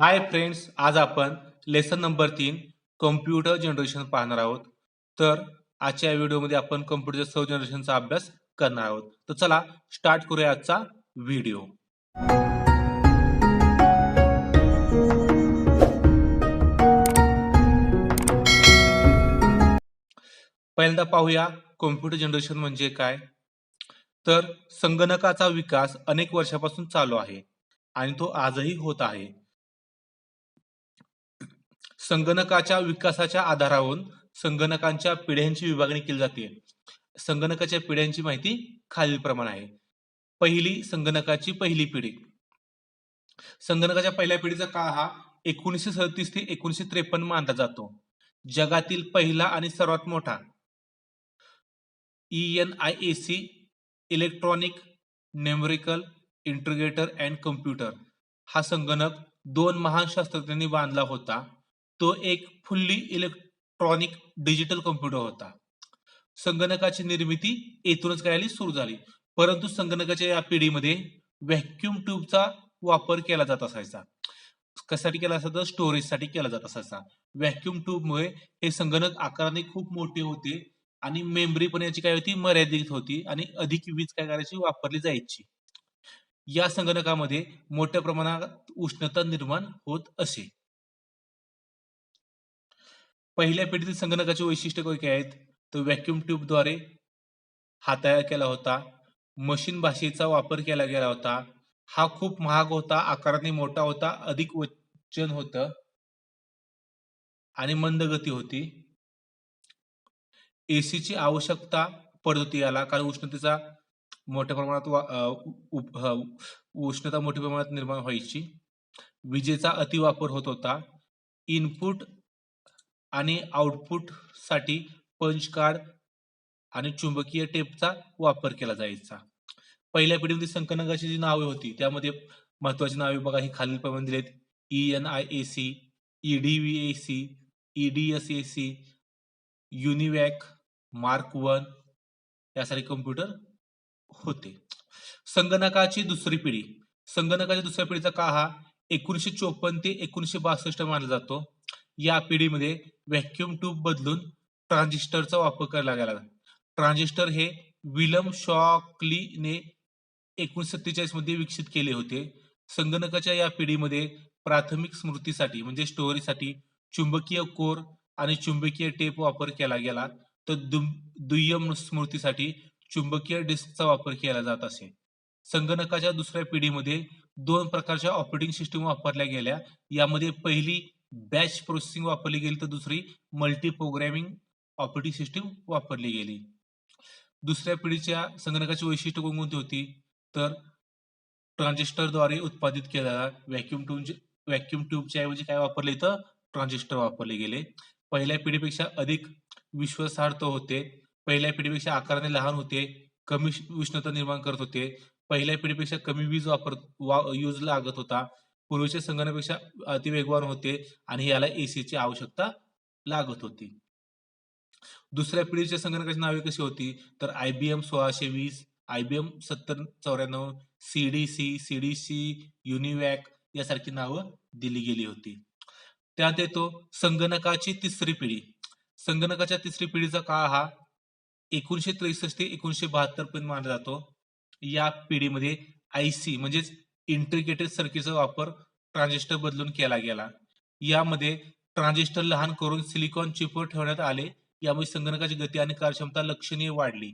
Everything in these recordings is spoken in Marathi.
हाय फ्रेंड्स आज आपण लेसन नंबर तीन कम्प्युटर जनरेशन पाहणार आहोत. तर आजच्या व्हिडिओमध्ये आपण कम्प्युटर सर्व जनरेशनचा अभ्यास करणार आहोत. तर चला स्टार्ट करूया आजचा व्हिडिओ. पहिल्यांदा पाहूया कॉम्प्युटर जनरेशन म्हणजे काय? तर संगणकाचा विकास अनेक वर्षापासून चालू आहे आणि तो आजही होत आहे. संगणकाच्या विकासाच्या आधारावरून संगणकांच्या पिढ्यांची विभागणी केली जाते. संगणकाच्या पिढ्यांची माहिती खालीलप्रमाणे आहे. पहिली संगणकाची पहिली पिढी. संगणकाच्या पहिल्या पिढीचा काळ हा एकोणीसशे सदतीस ते एकोणीसशे त्रेपन्न मानला जातो. जगातील पहिला आणि सर्वात मोठा E N I A C electronic numerical integrator and computer हा संगणक दोन महान शास्त्रज्ञांनी बांधला होता. तो एक फुल्ली इलेक्ट्रॉनिक डिजिटल कम्प्युटर होता. संगणकाची निर्मिती येथूनच करायला सुरू झाली. परंतु संगणकाच्या या पिढीमध्ये व्हॅक्युम ट्यूबचा वापर केला जात असायचा. कशासाठी केला असायचा? स्टोरेजसाठी केला जात असायचा. व्हॅक्युम ट्यूबमुळे हे संगणक आकाराने खूप मोठे होते आणि मेमरी पण याची काय होती? मर्यादित होती आणि अधिक वीज काय करायची? वापरली जायची. या संगणकामध्ये मोठ्या प्रमाणात उष्णता निर्माण होत असे. पहिल्या पिढीतील संगणकाचे वैशिष्ट्य काय आहेत? तर व्हॅक्युम ट्यूबद्वारे हा तयार केला होता. मशीन भाषेचा वापर केला गेला होता. हा खूप महाग होता आकाराने मोठा होता अधिक वजन होतं आणि मंद गती होती. एसीची आवश्यकता पडत होती याला कारण उष्णतेचा मोठ्या प्रमाणात वा- उष्णता मोठ्या प्रमाणात निर्माण व्हायची. विजेचा अतिवापर होत होता. इनपुट आणि आउटपुटसाठी पंच कार्ड आणि चुंबकीय टेपचा वापर केला जायचा. पहिल्या पिढीमध्ये संगणकाची जी नावे होती. त्यामध्ये महत्वाची नावे बघा ही खालील प्रमाणे दिलेत. E N I A C EDV A C EDS A C UNIVAC mark one यासारखे कम्प्युटर होते. संगणकाची दुसरी पिढी. संगणकाच्या दुसऱ्या पिढीचा काळ हा एकोणीसशे चोपन्न ते एकोणीसशे बासष्ट मानला जातो. या पिढीमध्ये व्हॅक्युम ट्यूब बदलून ट्रान्झिस्टरचा वापर करायला गेला ट्रान्झिस्टर हे विलम शॉकलीने एकोणीसशे सत्तेचाळीसमध्ये विकसित केले होते. संगणकाच्या या पिढीमध्ये प्राथमिक स्मृतीसाठी म्हणजे स्टोरीसाठी चुंबकीय कोर आणि चुंबकीय टेप वापर केला गेला. तर दुय्यम स्मृतीसाठी चुंबकीय डिस्कचा वापर केला जात असे. संगणकाच्या दुसऱ्या पिढीमध्ये दोन प्रकारच्या ऑपरेटिंग सिस्टीम वापरल्या गेल्या. यामध्ये पहिली बॅच प्रोसेसिंग वापरली गेली तर दुसरी मल्टी प्रोग्रॅमिंग ऑपरेटिंग सिस्टीम वापरली गेली. दुसऱ्या पिढीच्या संगणकाची वैशिष्ट्य कोणकोणती होती? तर ट्रान्झिस्टरद्वारे उत्पादित केलेला व्हॅक्युम ट्यूब व्हॅक्युम ट्यूबच्या ऐवजी काय वापरले तर ट्रान्झिस्टर वापरले गेले. पहिल्या पिढीपेक्षा अधिक विश्वासार्थ होते. पहिल्या पिढीपेक्षा आकाराने लहान होते. कमी उष्णता निर्माण करत होते. पहिल्या पिढीपेक्षा कमी वीज वापर वा यूज लागत होता. पूर्वीच्या संगणकापेक्षा अतिवेगवान होते आणि याला एसी ची आवश्यकता लागत होती. दुसऱ्या पिढीच्या संगणकाची नावे कशी होती? तर आयबीएम सोळाशे वीस आयबीएम सत्तर चौऱ्याण्णव सीडीसी सीडीसी युनिवॅक यासारखी नावं दिली गेली होती. त्यात येतो संगणकाची तिसरी पिढी. संगणकाच्या तिसरी पिढीचा काळ हा एकोणीशे त्रेसष्ट ते एकोणीशे बहात्तर पर्यंत मानला जातो. या पिढीमध्ये आयसी म्हणजेच इंटिग्रेटेड सर्किटचा वापर ट्रान्झिस्टर बदलून केला गेला. यामध्ये ट्रान्झिस्टर लहान करून सिलिकॉन चिपवर ठेवण्यात आले. यामुळे संगणकाची गती आणि कार्यक्षमता लक्षणीय वाढली.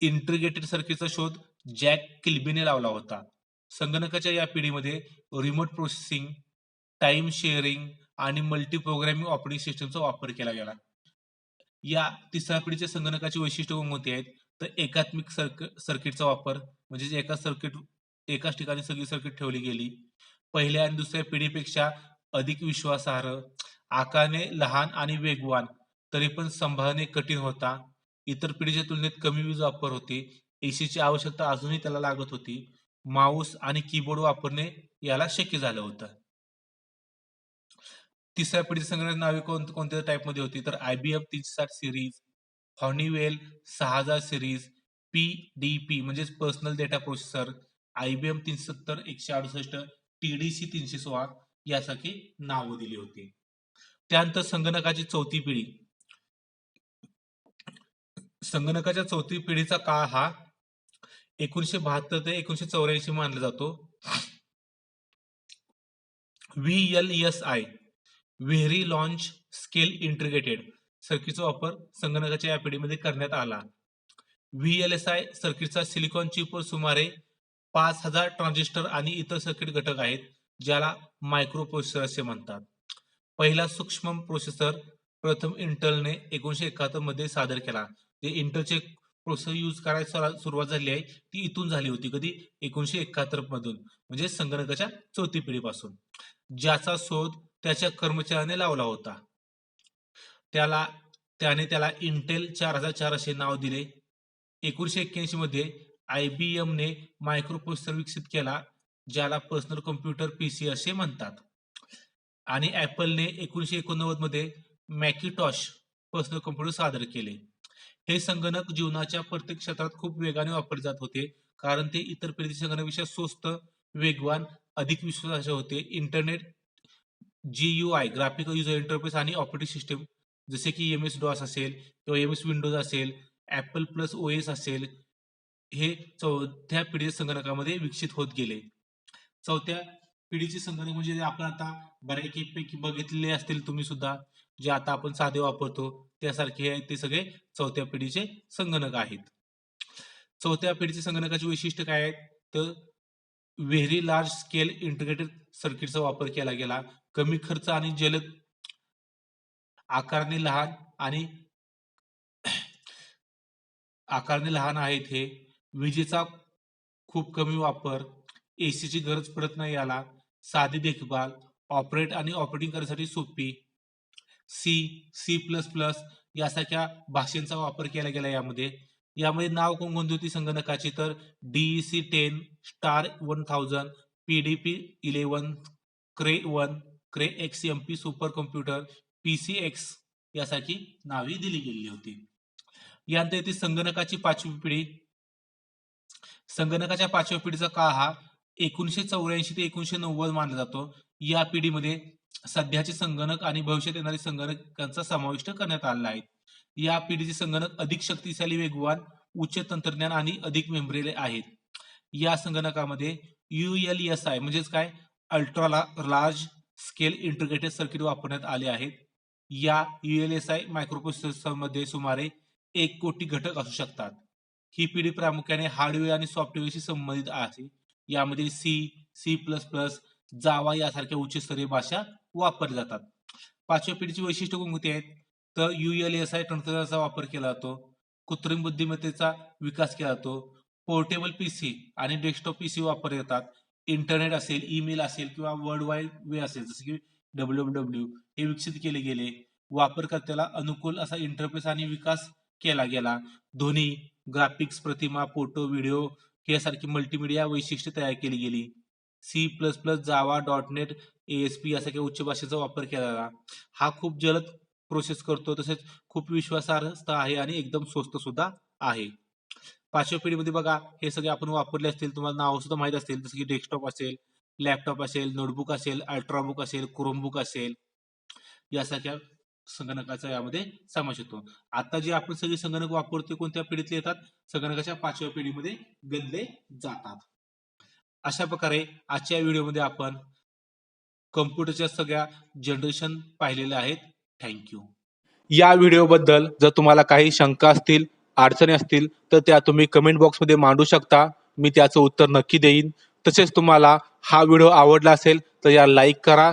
इंटिग्रेटेड सर्किटचा शोध जॅक किल्बीने लावला होता. संगणकाच्या या पिढीमध्ये रिमोट प्रोसेसिंग टाइम शेअरिंग आणि मल्टी प्रोग्रामिंग ऑपरेटिंग सिस्टमचा वापर केला गेला. या तिसऱ्या पिढीच्या संगणकाची वैशिष्ट्य कोणकोणती आहेत? तर एकात्मिक सर्क सर्किटचा वापर म्हणजे एका सर्किट एकाच ठिकाणी सगळी सर्किट ठेवली गेली. पहिल्या आणि दुसऱ्या पिढीपेक्षा अधिक विश्वासार्ह आकाने लहान आणि वेगवान तरी पण सांभाळणे कठीण होता. इतर पिढीच्या तुलनेत कमी वीज वापर होती. एसीची आवश्यकता अजूनही त्याला लागत होती. माऊस आणि कीबोर्ड वापरणे याला शक्य झालं होतं. तिसऱ्या पिढी संगणक नावे कोणत्या टाईपमध्ये होती? तर आयबीएम तीनशे साठ सिरीज हॉनीवेल सहा हजार सिरीज पी डी पी म्हणजेच पर्सनल डेटा प्रोसेसर आयबीएम तीनशे सत्तर एकशे अडुसष्ट टीडीसी तीनशे सोळा यासारखी नावं दिली होती. त्यानंतर संगणकाची चौथी पिढी. संगणकाच्या चौथी पिढीचा काळ हा एकोणीशे बहात्तर ते एकोणीशे चौऱ्याऐंशी मानला जातो. V L S I very large scale integrated सर्किटचा वापर संगणकाच्या या पिढीमध्ये करण्यात आला. व्ही एल एस आय सर्किटचा सिलिकॉन चिपवर सुमारे पाच हजार ट्रान्झिस्टर आणि इतर सर्किट घटक आहेत ज्याला मायक्रो प्रोसेसर असे म्हणतात. पहिला सूक्ष्म प्रोसेसर प्रथम इंटलने एकोणीशे एकाहत्तरमध्ये सादर केला. जे इंटरचे प्रोसेसर यूज करायला सुरुवात झाली आहे ती इथून झाली होती कधी? एकोणीशे एकाहत्तर मधून म्हणजे संगणकाच्या चौथी पिढीपासून. ज्याचा शोध त्याच्या कर्मचाऱ्याने लावला होता. त्याला त्याने त्याला इंटेल चार हजार चार असे नाव दिले. एकोणीशे एक्क्याऐंशी मध्ये आय बी एमने मायक्रोप्रोसेसर विकसित केला ज्याला पर्सनल कम्प्युटर पीसी असे म्हणतात. आणि ऍपलने एकोणीशे एकोणनव्वदमध्ये मॅकिटॉश पर्सनल कम्प्युटर सादर केले. हे संगणक जीवनाच्या प्रत्येक क्षेत्रात खूप वेगाने वापरले जात होते कारण ते इतर पिढीचे संगणकापेक्षा स्वस्त वेगवान अधिक विश्वासाचे होते. Internet G U I graphical user interface आणि ऑपरेटिंग सिस्टम जसे की एम एस डॉस असेल किंवा एम एस विंडोज असेल ऍपल प्लस ओ एस असेल हे चौथ्या पिढीच्या संगणकामध्ये विकसित होत गेले. चौथ्या पिढीचे संगणक म्हणजे आपण आता बऱ्यापैकी बघितलेले असतील तुम्ही सुद्धा जे आता आपण साधे वापरतो त्यासारखे हे ते सगळे चौथ्या पिढीचे संगणक आहेत. चौथ्या पिढीचे संगणकाचे वैशिष्ट्य काय आहेत? तर व्हेरी लार्ज स्केल इंटिग्रेटेड सर्किटचा वापर केला गेला. कमी खर्च आणि जलद आकारने लहान आणि आकारने लहान आहेत हे. विजेचा खूप कमी वापर एसीची गरज पडत नाही याला. साधी देखभाल ऑपरेट आणि ऑपरेटिंग करण्यासाठी सोपी. सी सी प्लस प्लस यासारख्या भाषेचा वापर केला गेला यामध्ये. यामध्ये नाव कोणकोणती होती संगणकाची? तर DEC ten star one thousand PDP eleven Cray one Cray X M P super computer PC X यासारखी नावे दिली गेलेली होती. यानंतर येथे संगणकाची पाचवी पिढी. संगणकाच्या पाचव्या पिढीचा काळ हा एकोणीशे चौऱ्याऐंशी ते एकोणीशे नव्वद मानला जातो. या पिढीमध्ये सध्याचे संगणक आणि भविष्यात येणारे संगणकांचा समाविष्ट करण्यात आलेला आहे. या पिढीचे संगणक अधिक शक्तिशाली वेगवान उच्च तंत्रज्ञान आणि अधिक मेमरीले आहेत. या संगणकामध्ये एस आय म्हणजेच काय? Ultra large scale integrated circuit वापरण्यात आले आहेत. या युएलएसआय मायक्रोप्रोसेसरमध्ये सुमारे एक कोटी घटक असू शकतात. ही पिढी प्रामुख्याने हार्डवेअर आणि सॉफ्टवेअरशी संबंधित आहे. यामध्ये C C plus plus Java यासारख्या उच्चस्तरीय भाषा वापरल्या जातात. पाचव्या पिढीची वैशिष्ट्य कोणती आहेत? तर युएलएसआय तंत्रज्ञानाचा वापर केला जातो. कृत्रिम बुद्धिमत्तेचा विकास केला जातो. पोर्टेबल पीसी आणि डेस्कटॉप पीसी वापरले जातात. इंटरनेट असेल ईमेल असेल किंवा वर्ल्ड वाईड वे असेल जसं की डब्ल्यू डब्ल्यू हे विकसित केले गेले. वापरकर्त्याला अनुकूल असा इंटरफेस आणि विकास केला गेला. ध्वनी ग्राफिक्स प्रतिमा फोटो व्हिडिओ यासारखी मल्टीमीडिया वैशिष्ट्ये तयार केली गेली. C plus plus Java dot net ASP यासारख्या उच्च भाषेचा वापर केला गेला हा खूप जलद प्रोसेस करतो तसेच खूप विश्वासार्ह आहे आणि एकदम स्वस्त सुद्धा आहे. पाचव्या पिढीमध्ये बघा हे सगळे आपण वापरले असतील तुम्हाला नाव सुद्धा माहीत असतील जसं की डेस्कटॉप असेल लॅपटॉप असेल नोटबुक असेल अल्ट्राबुक असेल क्रोमबुक असेल यासारख्या संगणकाचा यामध्ये समावेश होतो. आता जे आपण सगळे संगणक वापरतो कोणत्या पिढीतले येतात? संगणकाच्या पाचव्या पिढीमध्ये गणले जातात. अशा प्रकारे आजच्या व्हिडिओमध्ये आपण कम्प्युटरच्या सगळ्या जनरेशन पाहिलेल्या आहेत. थँक्यू या व्हिडिओबद्दल जर तुम्हाला काही शंका असतील अडचणी असतील तर त्या तुम्ही कमेंट बॉक्समध्ये मांडू शकता. मी त्याचं उत्तर नक्की देईन. तसेच तुम्हाला हा व्हिडिओ आवडला असेल तर या लाईक करा.